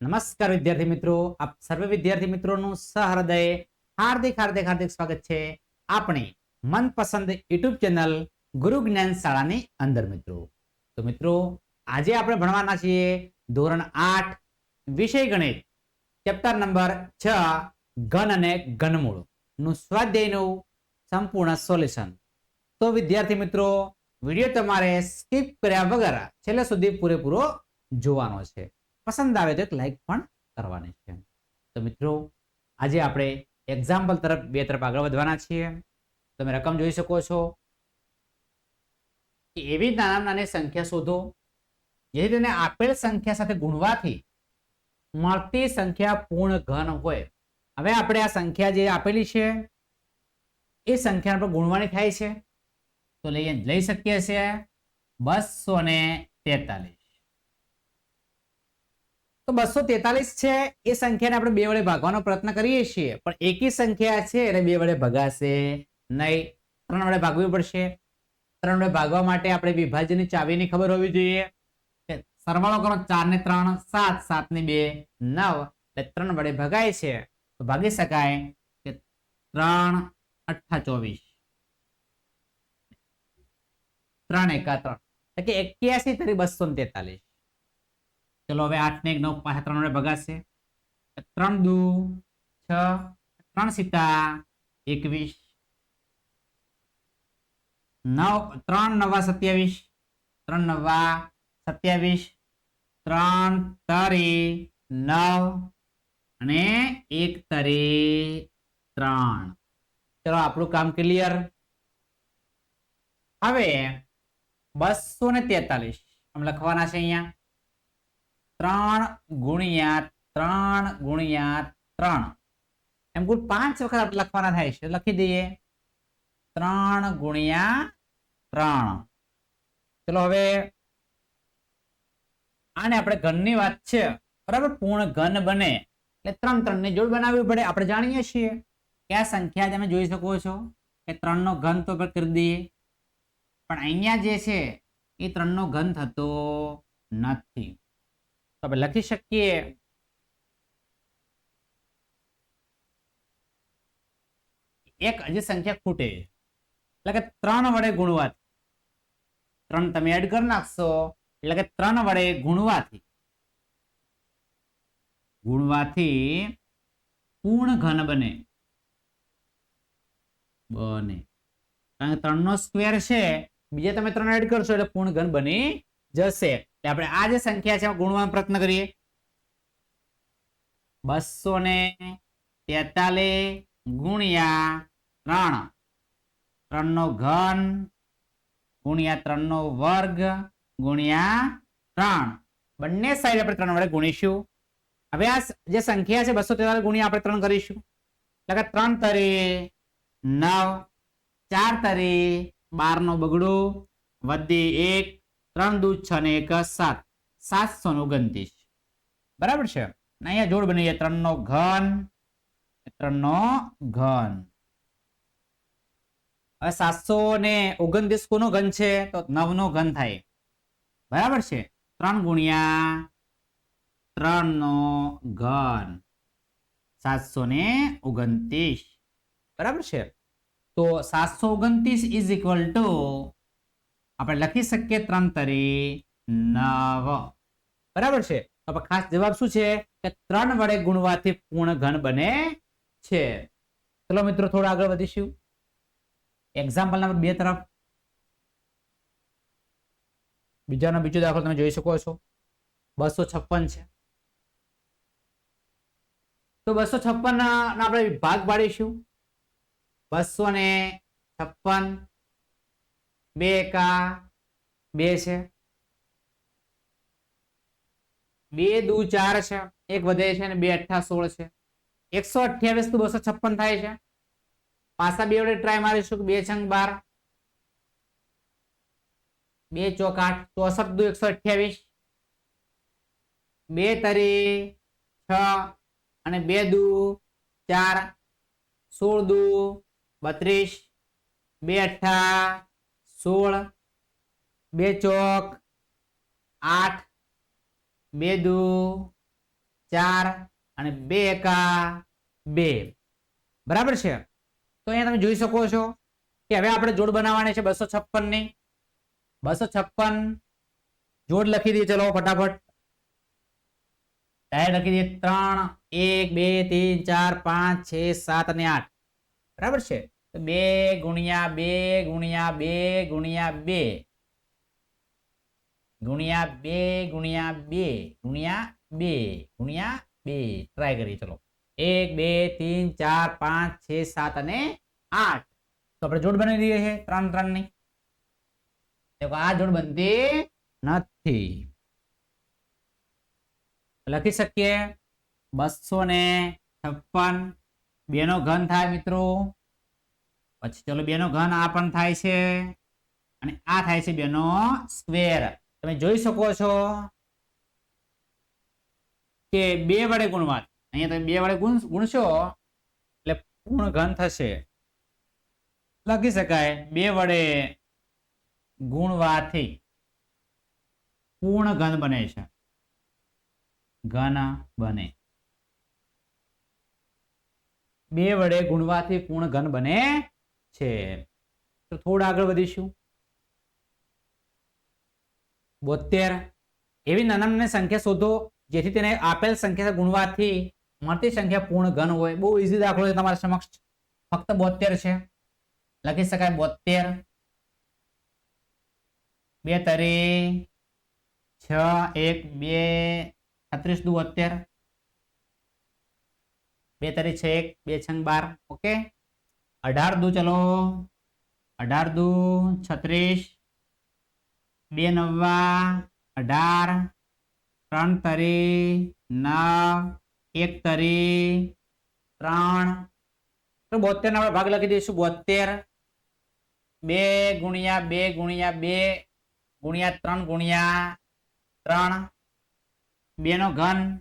નમસ્કાર વિદ્યાર્થી મિત્રો. આપ સર્વે વિદ્યાર્થી મિત્રોનું સહૃદય, હાર્દિક હાર્દિક હાર્દિક સ્વાગત છે આપણી મનપસંદ યુટ્યુબ ચેનલ ગુરુ જ્ઞાન શાળાની અંદર મિત્રો. તો મિત્રો, આજે આપણે ભણવાના છીએ ધોરણ આઠ, વિષય ગણિત ચેપ્ટર નંબર છ, ઘન અને ઘનમૂળનું સ્વાધ્યાયનું સંપૂર્ણ સોલ્યુશન. તો વિદ્યાર્થી મિત્રો, વીડિયો તમારે સ્કીપ કર્યા વગર છેલ્લે સુધી પૂરેપૂરો જોવાનો છે. પસંદ આવે તો એક લાઈક પણ કરવાની છે. તો મિત્રો, આજે આપણે એક્ઝામ્પલ તરફ બે તરફ આગળ વધવાના છીએ. તમે રકમ જોઈ શકો છો કે એવી નાના નાની સંખ્યા શોધો, જેથી તેને આપેલ સંખ્યા સાથે ગુણવાથી મળતી સંખ્યા પૂર્ણ ઘન હોય. હવે આપણે આ સંખ્યા જે આપેલી છે, એ સંખ્યા પર ગુણવાની થાય છે. તો લઈ લઈ શકીએ છીએ બસો ને તેતાલીસ. તો બસો તેતાલીસ છે. એ સંખ્યાને આપણે બે વડે ભાગવાનો પ્રયત્ન કરીએ છીએ. પણ એકી સંખ્યા છે એટલે બે વડે ભગાશે નહીં. ત્રણ વડે ભાગવી પડશે. ત્રણ વડે ભાગવા માટે આપણે વિભાજનની ચાવીની ખબર હોવી જોઈએ. સરવાળો કરો ચાર ને ત્રણ, સાત સાત ને બે, નવ. એટલે ત્રણ વડે ભગાય છે. તો ભાગી શકાય કે ત્રણ અઠ્ઠા ચોવીસ. ત્રણ એકા ત્રણ. એટલે એક્યાસી તરી બસો તેતાલીસ. ચલો હવે આઠ ને એક નવ પાંચ ત્રણ વડે ભગાશે. ત્રણ દુ, છ, ત્રણ સીતા એકવીસ, નવ, ત્રણ નવા સત્યાવીસ, ત્રણ નવા સત્યાવીસ, ત્રણ તરી, નવ અને એક તરી ત્રણ. ચલો આપણું કામ ક્લિયર. હવે બસો ને તેતાલીસ લખવાના છે અહીંયા. ત્રણ ગુણ્યા ત્રણ ગુણ્યા ત્રણ. એમ કુલ પાંચ વખત આપણે લખવાના થાય છે. લખી દઈએ. ત્રણ ગુણ્યા ત્રણ. ચલો હવે આને આપણે ઘનની વાત છે. બરાબર? પૂર્ણ ઘન બને. એટલે ત્રણ ત્રણની જોડ બનાવવી પડે. આપણે જાણીએ છીએ કે આ સંખ્યા તમે જોઈ શકો છો કે ત્રણ નો ઘન તો કરી દઈએ. પણ અહીંયા જે છે એ ત્રણ નો ઘન થતો નથી. તો આપણે લખી શકીએ. એક હજી સંખ્યા ખૂટે. એટલે કે ત્રણ વડે ગુણવાથી. ત્રણ તમે એડ કરી નાખશો. એટલે કે ત્રણ વડે ગુણવાથી. ગુણવાથી પૂર્ણ ઘન બને. બને. કારણ કે ત્રણ નો સ્ક્વેર છે. બીજા તમે ત્રણ એડ કરશો એટલે પૂર્ણ ઘન બની જશે. આપણે આ જે સંખ્યા છે, ગુણવાનો પ્રયત્ન કરીએ. બસો ને તેતાલીસ ગુણ્યા ત્રણ. ત્રણ નો ઘન ગુણ્યા ત્રણ નો વર્ગ ગુણ્યા ત્રણ. બંને સાઈડ આપણે ત્રણ વડે ગુણીશું. હવે આ જે સંખ્યા છે, બસો તેતાલીસ ગુણ્યા આપણે ત્રણ કરીશું. એટલે કે ત્રણ તરી નવ, ચાર તરી બાર નો બગડો વધી એક ત્રણ દુ છ ને એક સાત. સાતસો ને ઓગણત્રીસ. બરાબર છે? અહીંયા જોડ બની ત્રણ નો ઘન. ત્રણ નો ઘન. હવે સાતસો ને ઓગણત્રીસ કોનો ઘન છે? તો નવ નો ઘન થાય. બરાબર છે? ત્રણ ગુણ્યા ત્રણ નો ઘન. સાતસો ને ઓગણત્રીસ. બરાબર છે? તો સાતસો ઓગણત્રીસ ઇઝ ઇક્વલ ટુ આપણે લખી શકીએ ત્રણ તરી નવ. બરાબર છે? તો ખાસ જવાબ શું છે? કે ત્રણ વડે ગુણવાથી પૂર્ણ ઘન બને છે. ચલો મિત્રો, થોડા આગળ વધીશું. એક્ઝામ્પલ નંબર બે તરફ. બીજાનો બીજો દાખલો તમે જોઈ શકો છો. બસો છપ્પન છે. તો બસો છપ્પન આપણે ભાગ પાડીશું. બસો ને છપ્પન બે એકા બે છે. બે દુ ચાર છે, એક વધે છે અને બે અઠા સોળ છે. એકસો અઠ્યાવીસથી બસો છપ્પન થાય છે. પાછા બે વડે ટ્રાય મારીશું, બે છંગ બાર. બે ચોક આઠ, ચોસઠ દુ એકસો અઠ્યાવીસ. બે તરી છ અને બે દુ ચાર. સોળ દુ બત્રીસ. બે અઠ્ઠા સોળ, બે ચોક, આઠ, બે દુ, ચાર અને બે એકા બે. બરાબર છે? તો અહીંયા તમે જોઈ શકો છો કે હવે આપણે જોડ બનાવવાની છે બસો છપ્પનની. બસો છપ્પન જોડ લખી દઈએ, ચલો ફટાફટ. ડાયરેક્ટ લખી દઈએ, ત્રણ, એક, બે, ત્રણ, ચાર, પાંચ, છ, સાત અને આઠ. બરાબર છે? તો બે ગુણ્યા બે ગુણ્યા બે ગુણ્યા બે. ગુણ્યા બે ગુણ્યા બે ગુણ્યા બે ગુણ્યા બે. ટ્રાય કરીએ, ચલો. એક, બે, ત્રણ, ચાર, પાંચ, છ, સાત અને આઠ. તો આપણે જોડ બનાવી દઈએ છે, ત્રણ ત્રણની. દેખો, આ જોડ બનતી નથી. લખી શકીએ? બસો ને છપ્પન. બે નો ઘન થાય મિત્રો. પછી ચલો બેનો ઘન આ પણ થાય છે અને આ થાય છે બેનો સ્ક્વેર તમે જોઈ શકો છો કે બે વડે ગુણવાત. અહીંયા તમે બે વડે ગુણ, ગુણશો એટલે પૂર્ણ ઘન થશે. લખી શકાય બે વડે ગુણવાથી પૂર્ણ ઘન બને છે. ઘન બને. બે વડે ગુણવાથી પૂર્ણ ઘન બને છે. તો થોડા આગળ વધીશું. બોતેર એવી નાના નાની સંખ્યા શોધો, જેથી તેને આપેલ સંખ્યા ગુણવાથી મળતી સંખ્યા પૂર્ણ ઘન હોય. બહુ ઇઝી દાખલો છે તમારા સમક્ષ. ફક્ત બોતેર છે. લખી શકાય બોતેર બે તરી છ, એક, બે, છત્રીસ દુ અત્યાર બે તરી છે, એક, બે છંગ બાર. ઓકે? અઢાર દુ ચલો. અઢાર દુ, છત્રીસ. બે નવ્વા, અઢાર. ત્રણ તરી, નવ. એક તરી, ત્રણ. તો બોતેર આપણે ભાગ લખી દઈશું. બોતેર. બે ગુણ્યા બે ગુણ્યા બે ગુણ્યા ત્રણ ગુણ્યા ત્રણ. બે નો ઘન.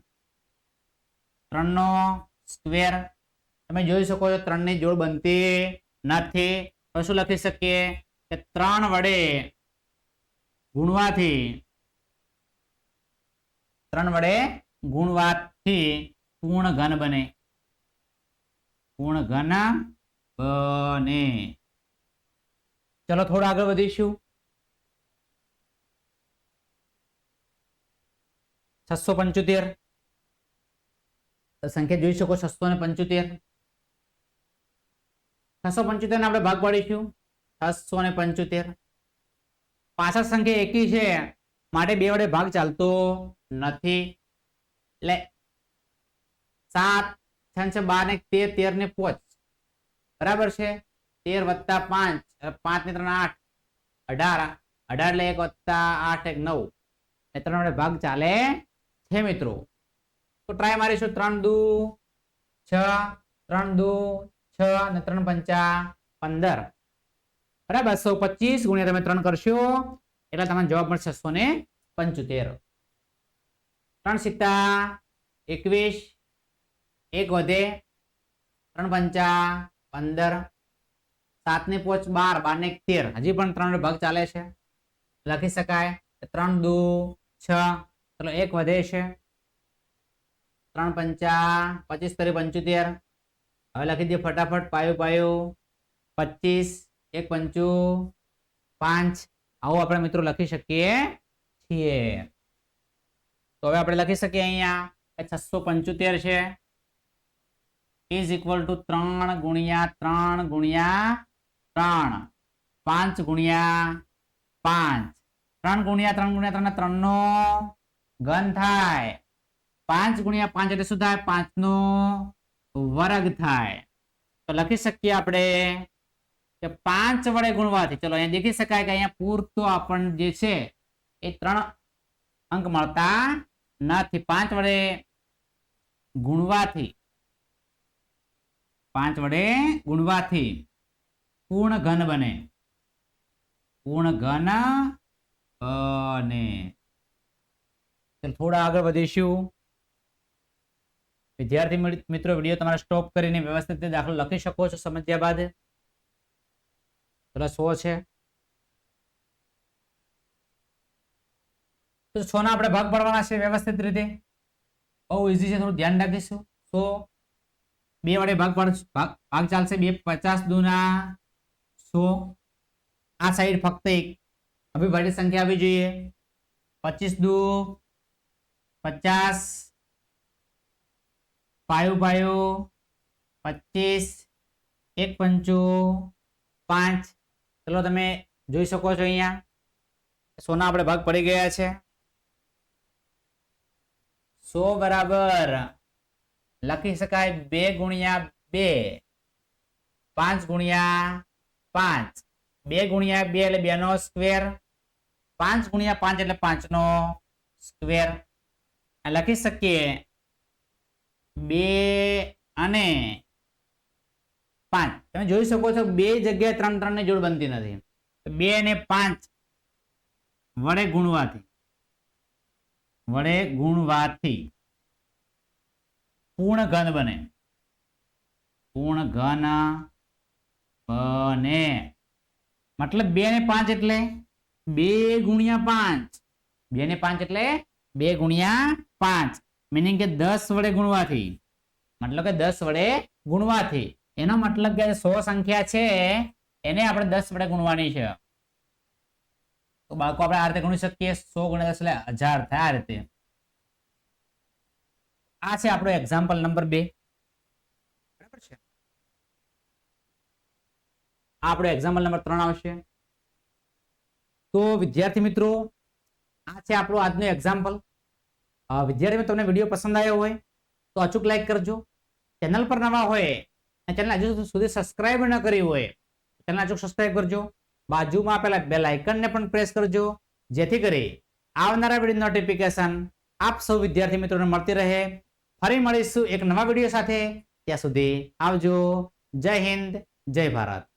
ત્રણ નો સ્ક્વેર. તમે જોઈ શકો છો ત્રણની જોડ બનતી નથી. તો શું લખી શકીએ? કે ત્રણ વડે ગુણવાથી, ત્રણ વડે ગુણવાથી પૂર્ણ ઘન બને. પૂર્ણ ઘન બને. ચલો થોડા આગળ વધીશું. છસો પંચોતેર. સંખ્યા જોઈ શકો છસો ને પંચોતેર. છસો પંચોતેર આપણે ભાગ પાડીશું. છસો ને પંચોતેર. પાછળ સંખ્યા એકી છે. માટે બે વડે ભાગ ચાલતો નથી. એટલે સાત છ બાર ને તેર તેર ને પોચ. બરાબર છે? તેર વત્તા પાંચ પાંચ ને ત્રણ આઠ. અઢાર. અઢાર એટલે એક વત્તા આઠ, એક નવ. એ ત્રણ વડે ભાગ ચાલે છે મિત્રો. તો ટ્રાય મારીશું. ત્રણ દુ, છ, ત્રણ દુ છ અને ત્રણ પંચા પંદર. બરાબર? સો પચીસ ગુણ્યા તમે ત્રણ કરશો, એટલે તમને જવાબ મળશે છસો ને પંચોતેર. ત્રણ સિત્તા એકવીસ, એક વધે ત્રણ પંચા પંદર, સાત ને પોચ બાર બાર ને તેર. હજી પણ ત્રણ ભાગ ચાલે છે. લખી શકાય ત્રણ દુ છ એક વધે છે. ત્રણ પંચા પચીસ તરી પંચોતેર. હવે લખી દઈએ ફટાફટ. પાયો પાયો. પચીસ, એક પંચું, પાંચ. આવું આપણે મિત્રો લખી શકીએ છીએ. તો હવે આપણે લખી શકીએ અહીંયા છસો પંચોતેર છે. ઇઝ ઇક્વલ ટુ ત્રણ ગુણ્યા ત્રણ ગુણ્યા ત્રણ. પાંચ ગુણ્યા પાંચ. ત્રણ ગુણ્યા ત્રણ ગુણ્યા ત્રણ ત્રણ નો ઘન થાય. પાંચ ગુણ્યા પાંચ એટલે શું થાય? પાંચ નો વર્ગ થાય. તો લખી શકીએ આપણે કે પાંચ વડે ગુણવાથી, ચલો અહીંયા દેખી શકાય કે અહીંયા પૂરતો આપણ જે છે, એ ત્રણ અંક મળતા નથી. પાંચ વડે ગુણવાથી, પાંચ વડે ગુણવાથી પૂર્ણ ઘન બને. પૂર્ણ ઘન બને થોડા આગળ વધીશું. વિદ્યાર્થી મિત્રો, વીડિયો તમારે સ્ટોપ કરીને વ્યવસ્થિત દાખલો લખી શકો છો સમજ્યા બાદ. પ્લસ છે. તો સો ના આપણે ભાગ પાડવાના છે વ્યવસ્થિત રીતે. બહુ ઇઝી છે, થોડું ધ્યાન રાખીશું. સો, બે વડે ભાગ ભાગ ભાગ ચાલશે બે પચાસ દુના સો. આ સાઈડ ફક્ત એક. અવિભાજ્ય સંખ્યા આવી જોઈએ. પચીસ દુ, પચાસ પાયો ભાઈઓ પચીસ એક પંચો, પાંચ. ચલો તમે જોઈ શકો છો અહીંયા. સોના આપણે ભાગ પડી ગયા છે. સો બરાબર. લખી શકાય બે ગુણ્યા બે. પાંચ ગુણ્યા પાંચ. બે ગુણ્યા બે એટલે બે નો સ્ક્વેર. પાંચ ગુણ્યા પાંચ એટલે પાંચ નો સ્ક્વેર લખી શકીએ. બે અને પાંચ. તમે જોઈ શકો છો બે જગ્યાએ ત્રણ ત્રણ ને જોડ બનતી નથી. બે અને પાંચ વડે ગુણવાથી વડે ગુણવાથી પૂર્ણ ઘન બને. પૂર્ણ ઘન બને. મતલબ બે ને પાંચ એટલે બે ગુણ્યા પાંચ. બે ને પાંચ એટલે બે ગુણ્યા પાંચ. મિનિંગ કે દસ વડે ગુણવાથી. મતલબ કે દસ વડે ગુણવાથી. એનો મતલબ કે સો સંખ્યા છે, એને આપણે દસ વડે ગુણવાની છે. તો બાળકો આપણે આ રીતે ગણી શકીએ. સો ગુણ્યા દસ એટલે હજાર થાય આ રીતે. આ છે આપણો એક્ઝામ્પલ નંબર બે. બરાબર છે? આપણો એક્ઝામ્પલ નંબર ત્રણ આવશે. તો વિદ્યાર્થી મિત્રો, આ છે આપણો આજનો એક્ઝામ્પલ વિદ્યાર્થી તમને વીડિયો પસંદ આવ્યો હોય, તો અચૂક લાઈક કરજો. ચેનલ પર નવા હોય, અને ચેનલ હજુ સુધી સબસ્ક્રાઇબ ન કરી હોય ચેનલ અચૂક સબસ્ક્રાઇબ કરજો. બાજુમાં આપેલા બેલ આઇકનને પણ પ્રેસ કરજો, જેથી કરી આવનારા વીડિયો નોટિફિકેશન આપ સૌ વિદ્યાર્થી મિત્રોને મળતી રહે. ફરી મળીશું એક નવા વીડિયો સાથે. ત્યાં સુધી આવજો. જય હિન્દ, જય ભારત.